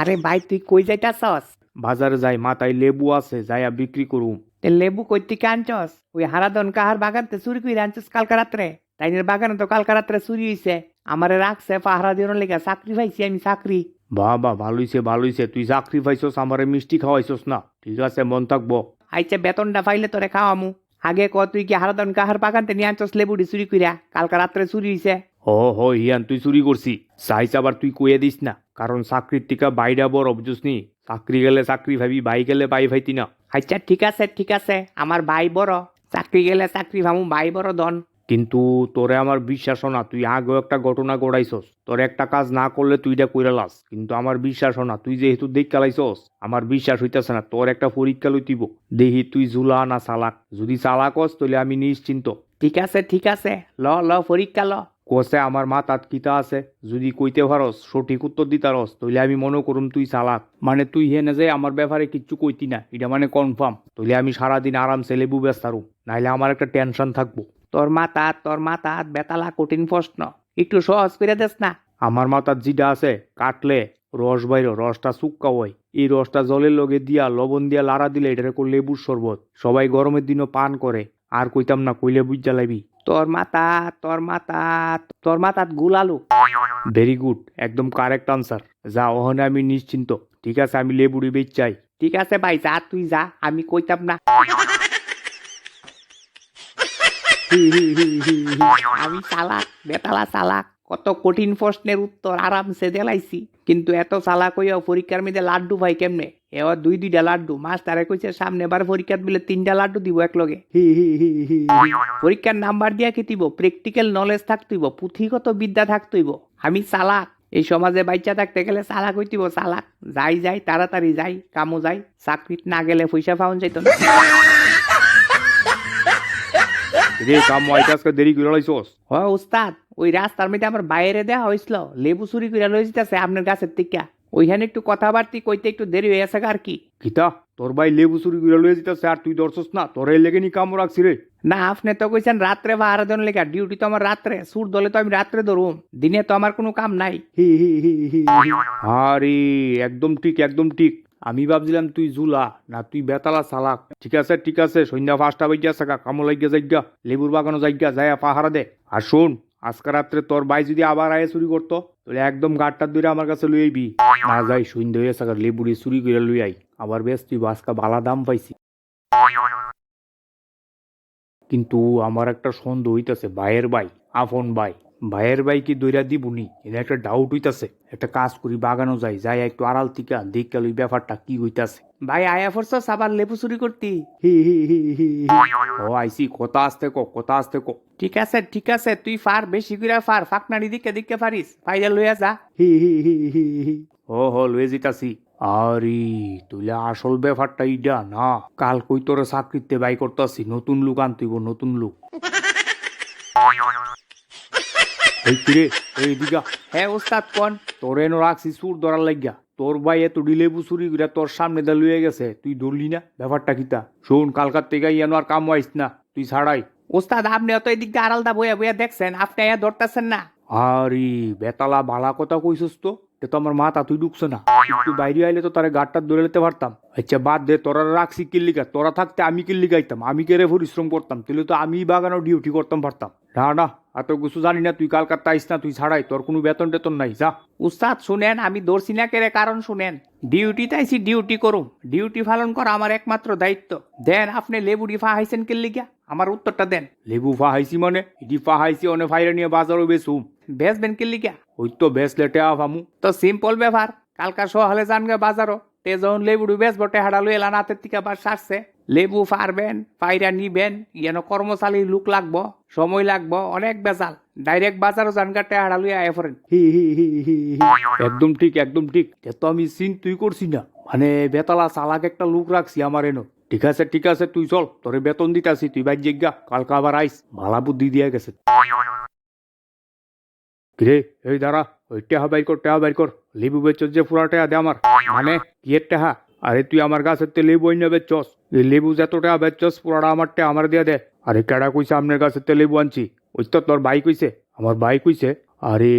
আরে ভাই তুই কই যাইতাছস? বাজারে যাই মাথায় লেবু আছে যাইয়া বিক্রি করুম। তে লেবু কই থেকে আনছস? ওই হারাদন কাহার বাগানতে চুরি কইরা আনছস কালকা রাত্রে? তাইনের বাগানে তো কালকা রাত্রে চুরি হইছে। আমারে রাখছে পাহারা দিওর লেগে চাকরি পাইছি আমি চাকরি। বাবা ভালোইছে ভালোইছে তুই চাকরি পাইছস আমারে মিষ্টি খাওয়াইছস না। ঠিক আছে মন থাকব। আইছে বেতনটা পাইলে তোরে খাওয়ামু। আগে ক তুই কি হারাদন কাহার বাগানতে নিয়ে আনছস লেবুটি চুরি কইরা? কালকা রাত্রে চুরি হইছে। ও হো হিয়ান তুই চুরি করছি। চাইছ আবার তুই কইয়ে দিস না কারণ চাকরির টিকা বাইরা বড় বুঝুস নি। চাকরি গেলে চাকরি ভাবি বাই গেলে বাই ভাইতি না। আচ্ছা ঠিক আছে ঠিক আছে আমার বাই বড়। চাকরি গেলে চাকরি ভামু বাই বড় দন কিন্তু তোরে আমার বিশ্বাস না তুই আগেও একটা ঘটনা গড়াইছস তোর একটা কাজ না করলে তুই এটা কইরা লাস। কিন্তু আমার বিশ্বাস না তুই যেহেতু দেখ কালাইছস আমার বিশ্বাস হইতাছে না তোর একটা পরীক্ষা লইতিব। দেখি তুই জুলা না চালাক। যদি চালাক তাহলে আমি নিশ্চিন্ত। ঠিক আছে ঠিক আছে ল ল পরীক্ষা ল। কোসে আমার মাথাত কিতা আছে? যদি কইতে পারস সঠিক উত্তর দিতারস তাহলে আমি মনে করুম তুই চালাক মানে তুই হেনে যে আমার ব্যাপারে কিচ্ছু কইতি না এটা মানে কনফার্ম তাহলে আমি সারাদিন আরামসে লেবু ব্যস্তারু নাইলে আমার একটা টেনশন থাকব। তোর মাথা তোর মাথা বেতালা কঠিন প্রশ্ন। একটু সহজ করে দেস না। আমার মাথার জিডা আছে কাটলে রস বাইর রসটা চুক্কা হয়। এই রসটা জলের লগে দিয়া লবণ দিয়া লাড়া দিলে এটারে কো লেবুর শরবত। সবাই গরমের দিনও পান করে। আর কইতাম না কইলে বুঝ জ্বালাবি। তোর মাতা তোর মাতা তোর মাথাত গুলালু। ভেরি গুড একদম কারেক্ট আনসার যা ওখানে আমি নিশ্চিন্ত। ঠিক আছে আমি লেবুড়ি বেচ চাই ঠিক আছে ভাই যা তুই যা আমি কইতাম না। আমি চালাক বেতালা চালাক। কত কঠিন প্রশ্নের উত্তর আরামসে দেলাইছি। কিন্তু এত চালাক হইয়াও পরীক্ষার মধ্যে লাড্ডু ভাই কেমনে? এবার দুই দুইটা লাড্ডু। মাস্টারে কইছে সামনে বার পরীক্ষার বিলে তিনটা লাড্ডু দিব এক লগে পরীক্ষার নাম্বার দিয়া কি দিব? প্র্যাকটিক্যাল নলেজ থাকতইব পুঁথিগত বিদ্যা থাকতইব আমি চালাক। এই সমাজে বাচ্চা থাকতে গেলে চালাক হইতিব চালাক। যাই যাই তাড়াতাড়ি যাই কামো যাই। চাকরিত না গেলে পয়সা পাওয়া যাইত না। রে কাম আজকে দেরি করে লাইছস। হ উস্তাদ ওই রাস্তার মধ্যে আমার বাইরে দেওয়া হয়েছিল লেবু চুরি করে লয়ে যেতেছে আপনার গাছের থেকে ওইখানে একটু কথাবার্তি কইতে একটু দেরি হয়ে গেছে আর কি। কিতা তোর ভাই লেবু চুরি করে লয়ে যেতেছে আর তুই ধরছস না তোর এই লেগে নি কাম রাখছি রে। না আপনি তো কইছেন রাত্রে বা আরও দিন লেখা ডিউটি তো আমার রাত্রে সুর দলে তো আমি রাত্রে ধরুম দিনে তো আমার কোনো কাম নাই। হি হি হি হি আরে একদম ঠিক একদম ঠিক। আমি ভাবছিলাম তুই জুলা না তুই বেতালা চালাক। ঠিক আছে ঠিক আছে সন্ধ্যা পাঁচটা বাজ্যা থাকা কামো লাগিয়া যাইগা লেবুর বাগানো যাইগা যাই পাহারা দে। আর শোন আজকে রাত্রে তোর ভাই যদি আবার আয়ে চুরি করতো, তাহলে একদম গাড়টা দূরে আমার কাছে লই আইবি। না যাই সন্ধ্যা হয়ে সাকার লেবুড়ি চুরি করে লই আই। আবার বেশ, তুই আজকে বালা দাম পাইছি। কিন্তু আমার একটা সন্দেহ হইতেছে, ভাইয়ের ভাই আফন ভাই। ভাইয়ের ভাই কি দইরা দিবনি এটা একটা ডাউট হইতাছে। একটা কাজ করি বাগানো যাই যাই একটু আড়াল থেকে দেখে ওই ব্যাপারটা কি হইতাছে। ভাই আয়া ফরছস আবার লেবু চুরি করতি। হি হি হি হি হি। ও আইসি কথা আসতে কো কথা আসতে কো। ঠিক আছে ঠিক আছে তুই ফার বেশি করে ফার ফাকনাড়ি দিকে দিকে পারিস ফাইলে লইয়া যা। হি হি হি হি হি। ও হো লয়ে জিতাছি আরে তুইলে আসল ব্যাপারটা ইডা না। কাল কই তোর চাকরিতে বাই করতাছি নতুন লুক আনতিব নতুন লুক। এই কিরে এই দিগা। হ্যাঁ ওস্তাদ কন তোর এনো রাখছি সুর ধরার লাগিয়া। তোর ভাই এত ডিলেবু চুরি করে তোর সামনে দা লুয়ে গেছে তুই ধরলি না? ব্যাপারটা কিতা? শোন কালকার থেকে ইয়ানো আর কাম আইস না তুই ছাড়াই। ওস্তাদ আপনি অত এদিক দিয়ে আড়ালদা বইয়া বইয়া দেখছেন আপনি ধরতেছেন না। আরে বেতালা বালা কথা কইসস তো। তো আমার মাথা তুই ঢুকছে না। একটু বাইরে আইলে তো তারে গাড়টা ধরে নিতে পারতাম। আচ্ছা বাদ দে তোরা রাখছি কিল্লিকা তোরা থাকতে আমি কিল্লি গাইতাম। আমি কেড়ে পরিশ্রম করতাম? তাহলে তো আমি বাগানো ডিউটি করতাম পারতাম। না না এত কিছু জানি না তুই কালকাতা আইস না তুই ছাড়াই। তোর কোনো বেতন টেতন নাই যা। উস্তাদ শুনেন আমি দর্শি না কেড়ে কারণ শুনেন। ডিউটিতে আইসি ডিউটি করুম। ডিউটি পালন করা আমার একমাত্র দায়িত্ব। দেন আপনি লেবুডি ফা হাইছেন কেল্লিগা আমার উত্তরটা দেন। লেবু ফাহাইছি মানে? ইডি ফাহাইছি অনে ফাইরে নিয়ে বাজারও বেসুম বেচবেন কেল্লিগা ওই তো লেটে ভামু। তো সিম্পল ব্যাপার কালকা সকালে জানগে বাজারও তে যখন লেবুডি বেচবো টেহাডা লই এলা নাতের থেকে আবার সারছে। লেবু ফারবেন পাইরা নিবেন যেন কর্মচারী লোক লাগবো, সময় লাগবো, অনেক বেজাল। ডাইরেক্ট বাজারও জানগা টেহাডা লই আয় ফরেন। হি হি হি হি। একদম ঠিক একদম ঠিক। তো আমি সিন তুই করছি না। মানে বেতালা চালাক একটা লোক রাখছি আমার এনো। ঠিক আছে ঠিক আছে, তুই চল। তোরে বেতন দিতাছি, তুই বাইর জিজ্ঞা কালকে আবার আইস। ভালা বুদ্ধি দিয়ে গেছে। কিরে, এই দাঁড়া, ওই টেহা বাইর কর, টেহা বাইর কর। লেবু বেচস যে পুরা টেহা দে আমার। মানে কি এর টেহা? আরে, তুই আমার গাছের তে লেবু অন্য বেচস। লেবু যত টেহা বেচস পুরাটা আমার টেহা আমার দিয়ে দে। আরে, কেডা কইছে আপনার গাছের তে লেবু আনছি? ওই তো তোর ভাই কইছে। আমার ভাই কইছে আরে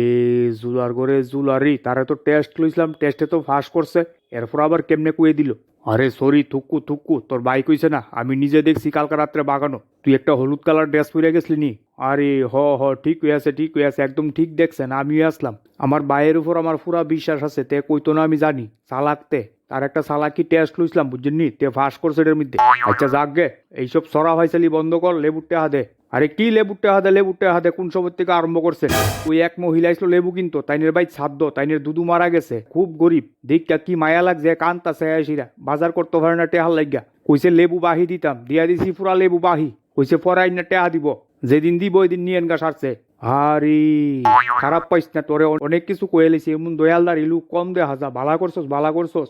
জুলার করে জুলারি তারে তো টেস্ট লইছিলাম টেস্টে তো ফাঁস করছে। এরপর আবার কেমনে কুয়ে দিল? আরে সরি থুক্কু থুক্কু তোর বাইক হইছে না, আমি নিজে দেখছি কালকা রাত্রে বাগানো। তুই একটা হলুদ কালার ড্রেস পরে গেছলি নি? আরে, হ হ, ঠিক হয়ে আছে, ঠিক হয়ে আছে, একদম ঠিক দেখছেন, আমিও আসলাম। আমার বাইয়ের উপর আমার পুরা বিশ্বাস আছে, তে কইতো না আমি জানি চালাকতে তার একটা চালাকি টেস্ট লইছিলাম, বুঝছেন নি? তে ফাঁস করছে এটার মধ্যে। আচ্ছা যাক গে, এইসব সরা ভাইসালি বন্ধ কর, লেবুর টেহা দে। আরে কি লেবুর হাতে দে হাতে কোন সময় থেকে আরম্ভ করছেন ওই এক মহিলা আসলো লেবু কিনতো তাইনের ভাই ছাদ্য তাইনের দুদু মারা গেছে খুব গরিব দেখা কি মায়া লাগছে কান্তাছে আসিরা বাজার করতে পারে না টেহার লাগিয়া কইছে লেবু বাহি দিতাম দিয়া দিছি পুরা লেবু বাহি কইছে পরাই না টেহা দিব যেদিন দিব ওই দিন নিয়েন গা সারছে আরে খারাপ পাইস না তোরে অনেক কিছু কয়ে লিছি এমন দয়ালদার ইলু কম দে হাজা ভালা করছস ভালা করছস